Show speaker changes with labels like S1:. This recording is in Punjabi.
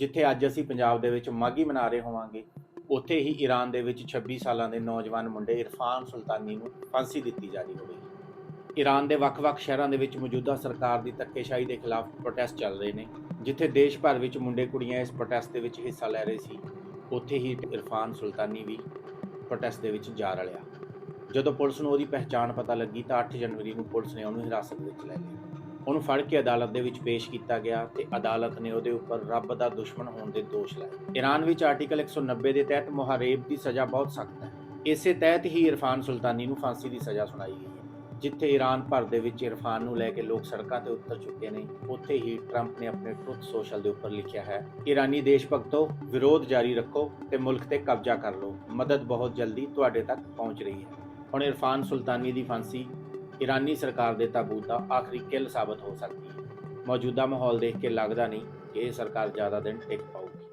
S1: ਜਿੱਥੇ ਅੱਜ ਅਸੀਂ ਪੰਜਾਬ ਦੇ ਵਿੱਚ ਮਾਗੀ ਮਨਾ ਰਹੇ ਹੋਵਾਂਗੇ, ਉੱਥੇ ਹੀ ਈਰਾਨ ਦੇ ਵਿੱਚ 26 ਸਾਲਾਂ ਦੇ ਨੌਜਵਾਨ ਮੁੰਡੇ ਇਰਫਾਨ ਸੁਲਤਾਨੀ ਨੂੰ ਫਾਂਸੀ ਦਿੱਤੀ ਜਾ ਰਹੀ ਹੋਵੇਗੀ ਈਰਾਨ ਦੇ ਵੱਖ-ਵੱਖ ਸ਼ਹਿਰਾਂ ਦੇ ਵਿੱਚ ਮੌਜੂਦਾ ਸਰਕਾਰ ਦੀ ਧੱਕੇਸ਼ਾਹੀ ਦੇ ਖਿਲਾਫ ਪ੍ਰੋਟੈਸਟ ਚੱਲ ਰਹੇ ਨੇ, ਜਿੱਥੇ ਦੇਸ਼ ਭਰ ਵਿੱਚ ਮੁੰਡੇ ਕੁੜੀਆਂ ਇਸ ਪ੍ਰੋਟੈਸਟ ਦੇ ਵਿੱਚ ਹਿੱਸਾ ਲੈ ਰਹੇ ਸੀ, ਉੱਥੇ ਹੀ ਇਰਫਾਨ ਸੁਲਤਾਨੀ ਵੀ ਪ੍ਰੋਟੈਸਟ ਦੇ ਵਿੱਚ ਜਾ ਰਲਿਆ। ਜਦੋਂ ਪੁਲਿਸ ਨੂੰ ਉਹਦੀ ਪਹਿਚਾਣ ਪਤਾ ਲੱਗੀ ਤਾਂ 8 ਜਨਵਰੀ ਨੂੰ ਪੁਲਿਸ ਨੇ ਉਹਨੂੰ ਹਿਰਾਸਤ ਵਿੱਚ ਲੈ ਲਿਆ। ਉਹਨੂੰ ਫੜ ਕੇ ਅਦਾਲਤ ਦੇ ਵਿੱਚ ਪੇਸ਼ ਕੀਤਾ ਗਿਆ ਤੇ ਅਦਾਲਤ ਨੇ ਉਹਦੇ ਉੱਪਰ ਰੱਬ ਦਾ ਦੁਸ਼ਮਣ ਹੋਣ ਦੇ ਦੋਸ਼ ਲਾਏ। ਈਰਾਨ ਵਿੱਚ ਆਰਟੀਕਲ 190 ਦੇ ਤਹਿਤ ਮੁਹਾਰੇਬ ਦੀ ਸਜ਼ਾ ਬਹੁਤ ਸਖਤ ਹੈ। ਇਸੇ ਤਹਿਤ ਹੀ ਇਰਫਾਨ ਸੁਲਤਾਨੀ ਨੂੰ ਫਾਂਸੀ ਦੀ ਸਜ਼ਾ ਸੁਣਾਈ ਗਈ ਹੈ, ਜਿੱਥੇ ਈਰਾਨ ਭਰ ਦੇ ਵਿੱਚ ਇਰਫਾਨ ਨੂੰ ਲੈ ਕੇ ਲੋਕ ਸੜਕਾਂ ਤੇ ਉਤਰ ਚੁੱਕੇ ਨੇ। ਉੱਥੇ ਹੀ ਟਰੰਪ ਨੇ ਆਪਣੇ ਟਰੁੱਥ ਸੋਸ਼ਲ ਦੇ ਉੱਪਰ ਲਿਖਿਆ ਹੈ ਈਰਾਨੀ ਦੇਸ਼ ਭਗਤੋ ਵਿਰੋਧ ਜਾਰੀ ਰੱਖੋ ਤੇ ਮੁਲਕ ਤੇ ਕਬਜ਼ਾ ਕਰ ਲਓ। ਮਦਦ ਬਹੁਤ ਜਲਦੀ ਤੁਹਾਡੇ ਤੱਕ ਪਹੁੰਚ ਰਹੀ ਹੈ। ਹੁਣ ਇਰਫਾਨ ਸੁਲਤਾਨੀ ਦੀ ਫਾਂਸੀ ਈਰਾਨੀ ਸਰਕਾਰ ਦੇ ਤਾਬੂਤ ਦਾ ਆਖਰੀ ਕਿੱਲ ਸਾਬਤ ਹੋ ਸਕਦੀ ਹੈ। ਮੌਜੂਦਾ ਮਾਹੌਲ ਦੇਖ ਕੇ ਲੱਗਦਾ ਨਹੀਂ ਕਿ ਇਹ ਸਰਕਾਰ ਜ਼ਿਆਦਾ ਦਿਨ ਟਿਕ ਪਾਊਗੀ।